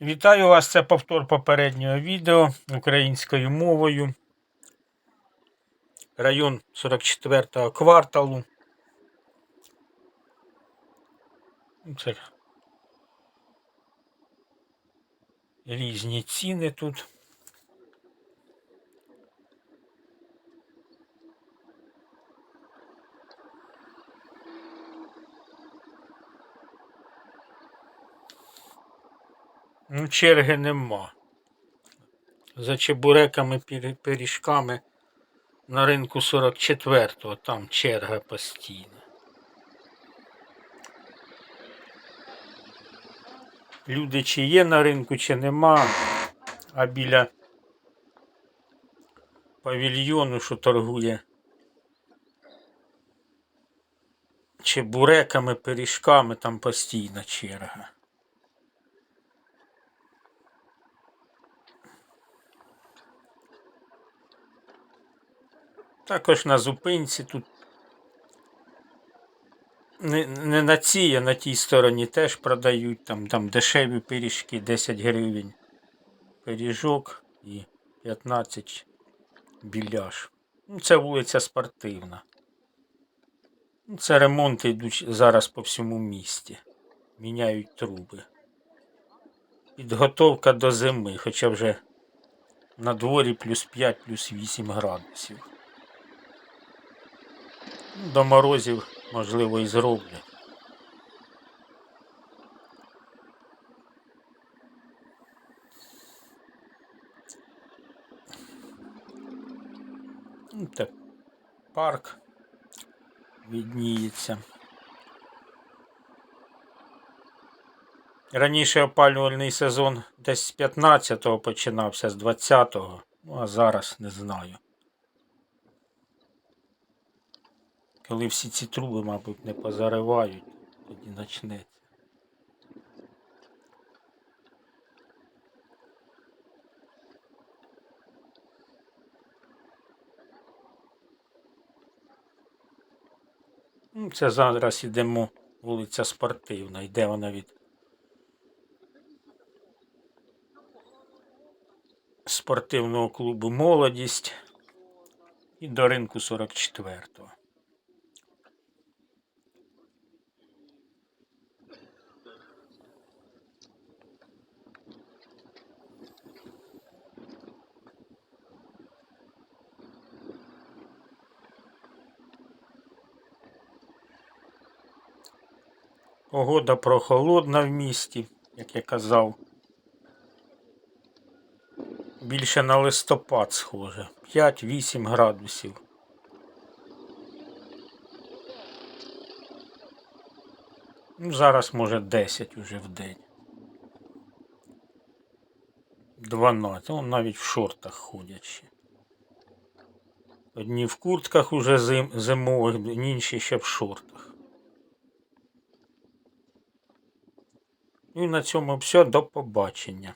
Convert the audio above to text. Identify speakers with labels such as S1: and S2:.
S1: Вітаю вас! Це повтор попереднього відео українською мовою. Район 44-го кварталу. Це різні ціни тут. Ну, черги нема. За чебуреками, пиріжками на ринку 44-го, там черга постійна. Люди чи є на ринку, чи нема, а біля павільйону, що торгує чебуреками, пиріжками, там постійна черга. Також на зупинці тут не, не на цій, а на тій стороні теж продають там, там дешеві пиріжки 10 гривень. Пиріжок і 15 біляш. Ну, це вулиця спортивна. Ну, Це ремонти йдуть зараз по всьому місті. Міняють труби. Підготовка до зими, хоча вже на дворі плюс 5, плюс 8 градусів. До морозів, можливо, і зроблять. Ну, Так, парк відніється. Раніше опалювальний сезон десь з 15-го починався, з 20-го, ну а зараз не знаю. Коли всі ці труби, мабуть, не позаривають, тоді почнеться. Ну, Це зараз ідемо вулиця Спортивна, йде вона від спортивного клубу Молодість і до ринку 44-го. Погода прохолодна в місті, як я казав. Більше на листопад схоже. 5-8 градусів. Ну, зараз може 10 уже в день. 12. Он навіть в шортах ходять ще. Одні в куртках уже зим, зимових, інші ще в шортах. І на цьому все. До побачення.